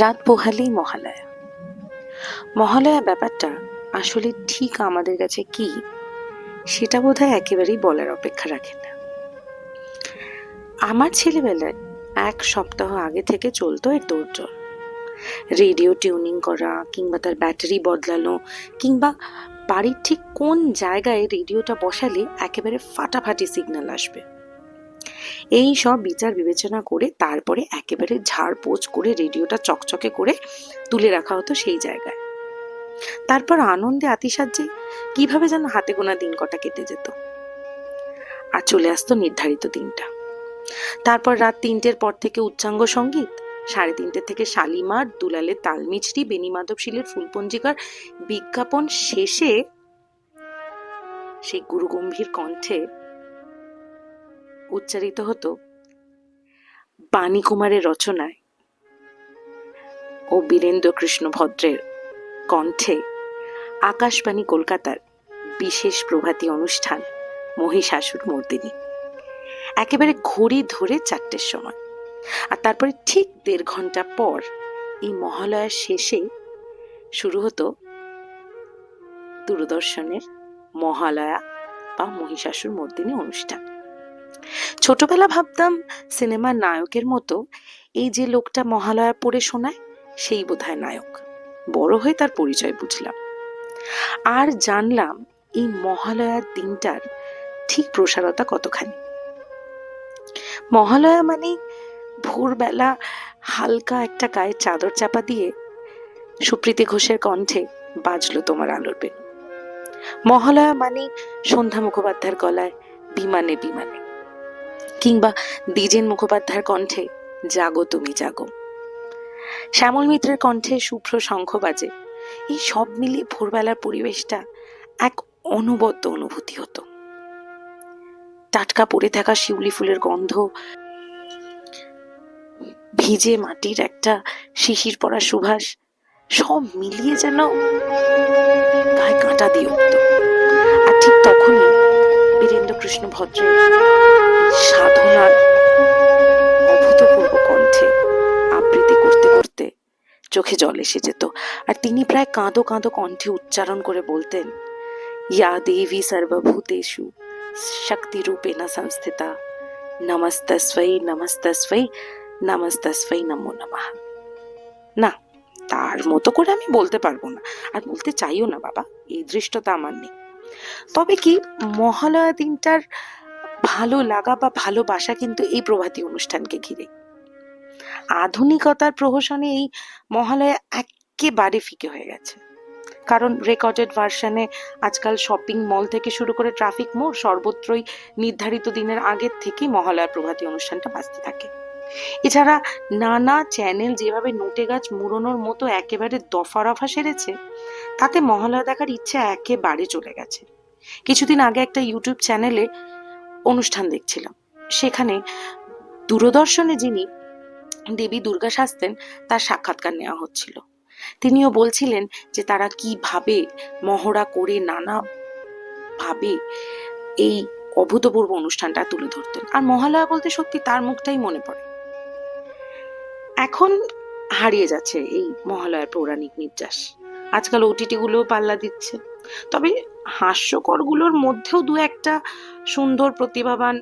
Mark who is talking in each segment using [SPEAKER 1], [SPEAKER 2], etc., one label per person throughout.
[SPEAKER 1] রাত পোহালেই মহালয়া। মহালয়া ব্যাপারটা আসলে ঠিক আমাদের কাছে কি, সেটা বোধ হয় একেবারেই বলার অপেক্ষা রাখে না। আমার ছেলেবেলায় এক সপ্তাহ আগে থেকে চলতো এর দৌড়জল রেডিও টিউনিং করা কিংবা তার ব্যাটারি বদলানো কিংবা বাড়ির ঠিক কোন জায়গায় রেডিওটা বসালে একেবারে ফাটাফাটি সিগন্যাল আসবে। এই সব বিচার বিবেচনা করে তারপরে একেবারে ঝাড় পোচ করে রেডিওটা চকচকে করে তুলে রাখা হতো সেই জায়গায়। তারপর আনন্দে আতিসাহ্যে কীভাবে যেন হাতে গোনা দিন কটা কেটে যেত। আর চলে আসতো নির্ধারিত দিনটা। তারপর রাত তিনটের পর থেকে উচ্চাঙ্গ সংগীত, সাড়ে তিনটে থেকে শালিমার, দুলালের তালমিছড়ি বেনিমাধব শিলের ফুলপঞ্জিকার বিজ্ঞাপন শেষে সেই গুরুগম্ভীর কণ্ঠে উচ্চারিত হতো বাণী কুমারের রচনায় ও বীরেন্দ্র কৃষ্ণ ভদ্রের কণ্ঠে আকাশবাণী কলকাতার বিশেষ প্রভাতী অনুষ্ঠান মহিষাসুর মর্দিনী। একেবারে ঘড়ি ধরে চারটের সময়। আর তারপরে ঠিক দেড় ঘণ্টা পর এই মহালয়ার শেষে শুরু হতো দূরদর্শনের মহালয়া বা মহিষাসুর মর্দিনী অনুষ্ঠান। ছোটবেলা ভাবতাম সিনেমার নায়কের মতো এই যে লোকটা মহালয়া পড়ে শোনায়, সেই বোধহয় নায়ক। বড় হয়ে তার পরিচয় বুঝলাম। আর জানলাম এই মহালয়ার দিনটার ঠিক প্রসারতা কতখানি। মহালয়া মানে ভোরবেলা হালকা একটা গায়ে চাদর চাপা দিয়ে সুপ্রীতি ঘোষের কণ্ঠে বাজলো তোমার আলোর বেনু মহালয়া মানে সন্ধ্যা মুখোপাধ্যায়ের গলায় বিমানে বিমানে। কিংবা দ্বিজেন মুখোপাধ্যায়ের কণ্ঠে, জাগো তুমি, জাগো। শ্যামল মিত্রের কণ্ঠে শুভ্র শঙ্খ বাজে। এই সব মিলিয়ে ভোরবেলার পরিবেশটা এক অনবদ্য অনুভূতি হতো। টাটকা পড়ে থাকা শিউলি ফুলের গন্ধ, ভিজে মাটির একটা শিশির পড়া সুভাষ, সব মিলিয়ে যেন গায়ে কাঁটা দিয়ে উঠত। আর ঠিক তখনই বীরেন্দ্র কৃষ্ণ ভদ্রের সাধনার অভূতপূর্ব কণ্ঠে আবৃত্তি করতে করতে চোখে জল এসে যেত। আর তিনি প্রায় কাঁদো কাঁদো কণ্ঠে উচ্চারণ করে বলতেন, ইয়া দেবী সর্বভূতেষু শক্তি রূপেণ সংস্থিতা, নমস্তস্বৈ নমস্তস্বৈ নমস্তস্বৈ নমো নমঃ। না, তার মতো করে আমি বলতে পারব না। আর বলতে চাইও না, বাবা, এই দৃষ্টতা আমার নেই। তবে কি মহালয়া দিনটার ভালো লাগা বা ভালোবাসা কিন্তু এই প্রভাতী অনুষ্ঠানকে ঘিরে। আধুনিকতার প্রহসনে এই মহালয়া একেবারে ফিকে হয়ে গেছে। কারণ রেকর্ডেড ভার্সনে আজকাল শপিং মল থেকে শুরু করে ট্রাফিক মোড় সর্বত্রই নির্ধারিত দিনের আগের থেকেই মহালয়ার প্রভাতী অনুষ্ঠানটা বাঁচতে থাকে। এছাড়া নানা চ্যানেল যেভাবে নোটে গাছ মুড়োনোর মতো একেবারে দফা রফা সেরেছে তাতে মহালয়া দেখার ইচ্ছা একেবারে চলে গেছে। কিছুদিন আগে একটা ইউটিউব চ্যানেলে অনুষ্ঠান দেখছিলাম। সেখানে দূরদর্শনে যিনি দেবী দুর্গা সাজতেন, তার সাক্ষাৎকার নেওয়া হচ্ছিল। তিনিও বলছিলেন যে তারা কীভাবে মহড়া করে নানা ভাবে এই অভূতপূর্ব অনুষ্ঠানটা তুলে ধরতেন। আর মহালয়া বলতে সত্যি তার মুখটাই মনে পড়ে। এখন হারিয়ে যাচ্ছে এই মহালয়ার পৌরাণিক নির্যাস। আজকাল ওটিটি গুলোও পাল্লা দিচ্ছে। তবে হাস্যকরগুলোর মধ্যেও দু একটা সুন্দর প্রতিভাবান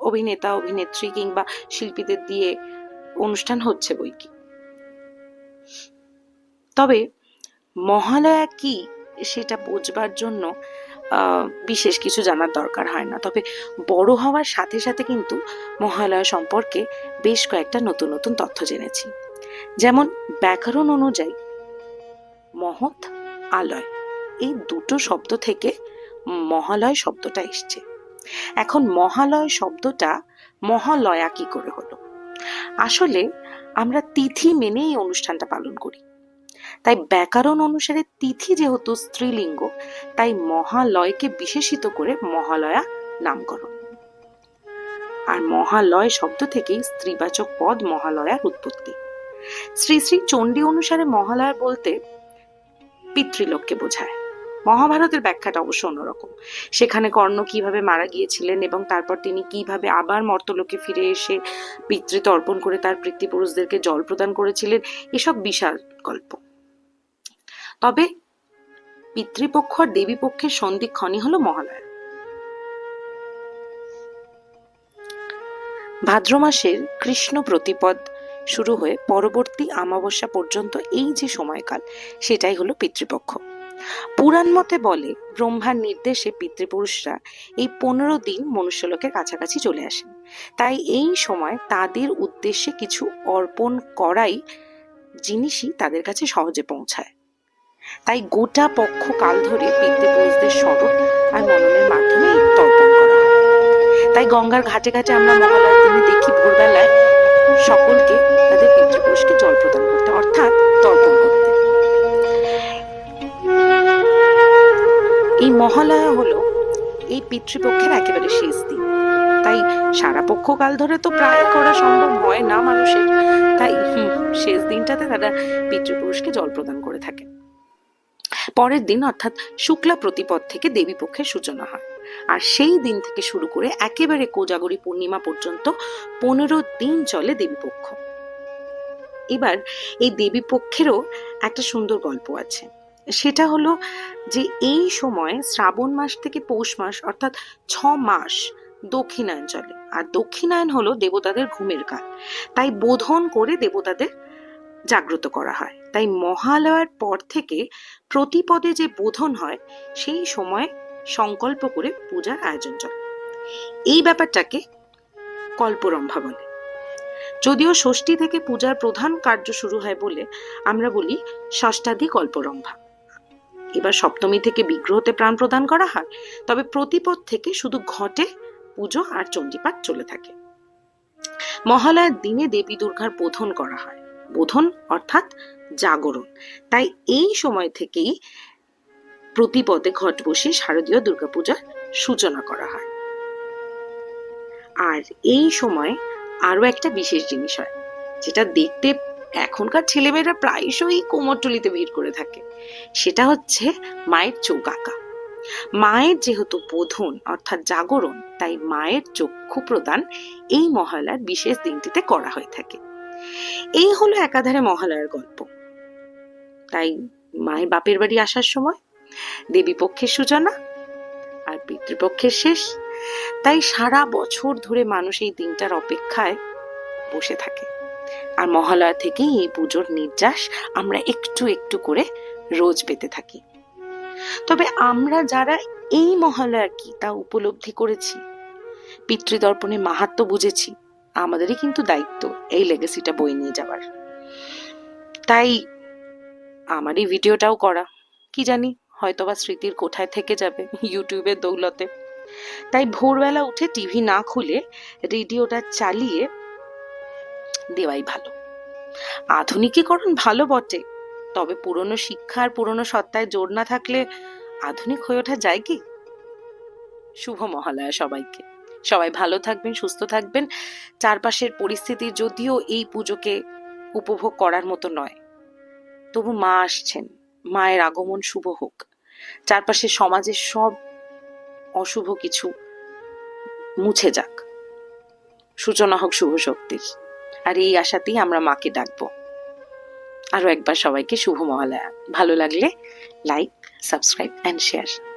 [SPEAKER 1] অভিনেতা, অভিনেত্রী কিংবা শিল্পীদের দিয়ে অনুষ্ঠান হচ্ছে বই কি। তবে মহালয়া কি সেটা বোঝবার জন্য বিশেষ কিছু জানার দরকার হয় না। তবে বড় হওয়ার সাথে সাথে কিন্তু মহালয়া সম্পর্কে বেশ কয়েকটা নতুন নতুন তথ্য জেনেছি। যেমন ব্যাকরণ অনুযায়ী মহৎ আলয়। এই দুটো শব্দ থেকে মহালয় শব্দটা এসছে। এখন মহালয় শব্দটা মহালয়া কি করে হলো? আসলে আমরা তিথি মেনে এই অনুষ্ঠানটা পালন করি। তাই ব্যাকরণ অনুসারে তিথি যেহেতু স্ত্রীলিঙ্গ, তাই মহালয়কে বিশেষিত করে মহালয়া নামকরণ। আর মহালয় শব্দ থেকেই স্ত্রীবাচক পদ মহালয়ার উৎপত্তি। শ্রী শ্রী চণ্ডী অনুসারে মহালয়া বলতে পিতৃলোককে বোঝায়। মহাভারতের ব্যাখ্যাটা অবশ্য অন্যরকম। সেখানে কর্ণ কীভাবে মারা গিয়েছিলেন এবং তারপর তিনি কীভাবে আবার মর্তলোকে ফিরে এসে পিতৃত্ব অর্পণ করে তার পিতৃপুরুষদেরকে জল প্রদান করেছিলেন, এসব বিশাল গল্প। তবে পিতৃপক্ষ আর দেবীপক্ষের সন্ধিক্ষণই হলো মহালয়া। ভাদ্র মাসের কৃষ্ণ প্রতিপদ শুরু হয়ে পরবর্তী অমাবস্যা পর্যন্ত এই যে সময়কাল, সেটাই হলো পিতৃপক্ষ। পুরাণ মতে বলে, ব্রহ্মার নির্দেশে পিতৃপুরুষরা এই পনেরো দিন মনুষ্যলোকের কাছাকাছি চলে আসেন। তাই এই সময় তাদের উদ্দেশ্যে কিছু অর্পণ করাই জিনিসই তাদের কাছে সহজে পৌঁছায়। তাই গোটা পক্ষ কাল ধরে পিতৃপুরুষদের স্মরণ আর মননের মাধ্যমে তর্পণ করা তাই গঙ্গার ঘাটে ঘাটে আমরা মহালয়ার দিনে দেখি ভোরবেলায় সকলকে তাদের পিতৃপুরুষকে জল প্রদান করতে, অর্থাৎ তর্পণ করতে। এই মহালয়া হলো এই পিতৃপক্ষের একেবারে শেষ দিন। তাই সারা পক্ষ কাল ধরে তো প্রায় করা সম্ভব হয় না মানুষের। তাই শেষ দিনটাতে তারা পিতৃপুরুষকে জল প্রদান করে থাকে পরের দিন অর্থাৎ শুক্লা প্রতিপদ থেকে দেবী পক্ষের সূচনা হয়। আর সেই দিন থেকে শুরু করে একেবারে কোজাগরী পূর্ণিমা পর্যন্ত পনেরো দিন চলে দেবীপক্ষ। এবার এই দেবীপক্ষেরও একটা সুন্দর গল্প আছে। সেটা হলো যে এই সময় শ্রাবণ মাস থেকে পৌষ মাস অর্থাৎ ছ মাস দক্ষিণায়ন চলে। আর দক্ষিণায়ন হলো দেবতাদের ঘুমের কাল। তাই বোধন করে দেবতাদের জাগ্রত করা হয়। তাই মহালয়ার পর থেকে প্রতিপদে যে বোধন হয়, সেই সময় সংকল্প করে পূজার আয়োজন চলে। এই ব্যাপারটাকে কল্পরম্ভা বলে। যদিও ষষ্ঠী থেকে পূজার প্রধান কার্য শুরু হয় বলে আমরা বলি ষষ্ঠাদি কল্পরম্ভা। এবার সপ্তমী থেকে বিগ্রহতে প্রাণ প্রদান করা হয়, তবে প্রতিপদ থেকে শুধু ঘটে পুজো আর চণ্ডীপাঠ চলে থাকে। মহালয়ার দিনে দেবী দুর্গার বোধন করা হয়। বোধন অর্থাৎ জাগরণ। তাই এই সময় থেকেই প্রতিপদে ঘট বসিয়ে শারদীয় দুর্গাপূজার সূচনা করা হয়। আর এই সময় আরও একটা বিশেষ জিনিস হয়, যেটা দেখতে এখনকার ছেলেমেয়েরা প্রায়শই কোমরটুলিতে ভিড় করে থাকে। সেটা হচ্ছে মায়ের চোখ আঁকা মায়ের যেহেতু বোধন, অর্থাৎ জাগরণ, তাই মায়ের চক্ষু প্রদান এই মহালয়ার বিশেষ দিনটিতে করা হয়ে থাকে। এই হলো একাধারে মহালয়ার গল্প। তাই মায়ের বাপের বাড়ি আসার সময় দেবী পক্ষের সূচনা আর পিতৃপক্ষের শেষ। তাই সারা বছর ধরে মানুষ এই দিনটার অপেক্ষায় বসে থাকে। আর মহালয়া থেকেই এই পুজোর নির্যাস আমরা একটু একটু করে রোজ পেতে থাকি। তবে আমরা যারা এই মহালয়া কি তা উপলব্ধি করেছি, পিতৃদর্পণে মাহাত্ম বুঝেছি, আমাদেরই কিন্তু দায়িত্ব এই লেগেসিটা বই নিয়ে যাওয়ার। তাই আমার এই ভিডিওটাও করা। কি জানি? হয়তোবা স্মৃতির কোঠায় থেকে যাবে ইউটিউবের দৌলতে। তাই ভোরবেলা উঠে টিভি না খুলে রেডিওটা চালিয়ে দেওয়াই ভালো। আধুনিকীকরণ ভালো বটে, তবে পুরনো শিক্ষা আর পুরনো সত্তায় জোর না থাকলে আধুনিক হয়ে ওঠা যায় কি? শুভ মহালয়া সবাইকে। সবাই ভালো থাকবেন, সুস্থ থাকবেন। চারপাশের পরিস্থিতি যদিও এই পুজোকে উপভোগ করার মতো নয়, তবু মা আসছেন। মায়ের আগমন শুভ হোক। চারপাশে সমাজের সব অশুভ কিছু মুছে যাক। সূচনা হোক শুভ শক্তির। আর এই আশাতেই আমরা মাকে ডাকব। আরও একবার সবাইকে শুভ মহালয়া। ভালো লাগলে লাইক সাবস্ক্রাইব অ্যান্ড শেয়ার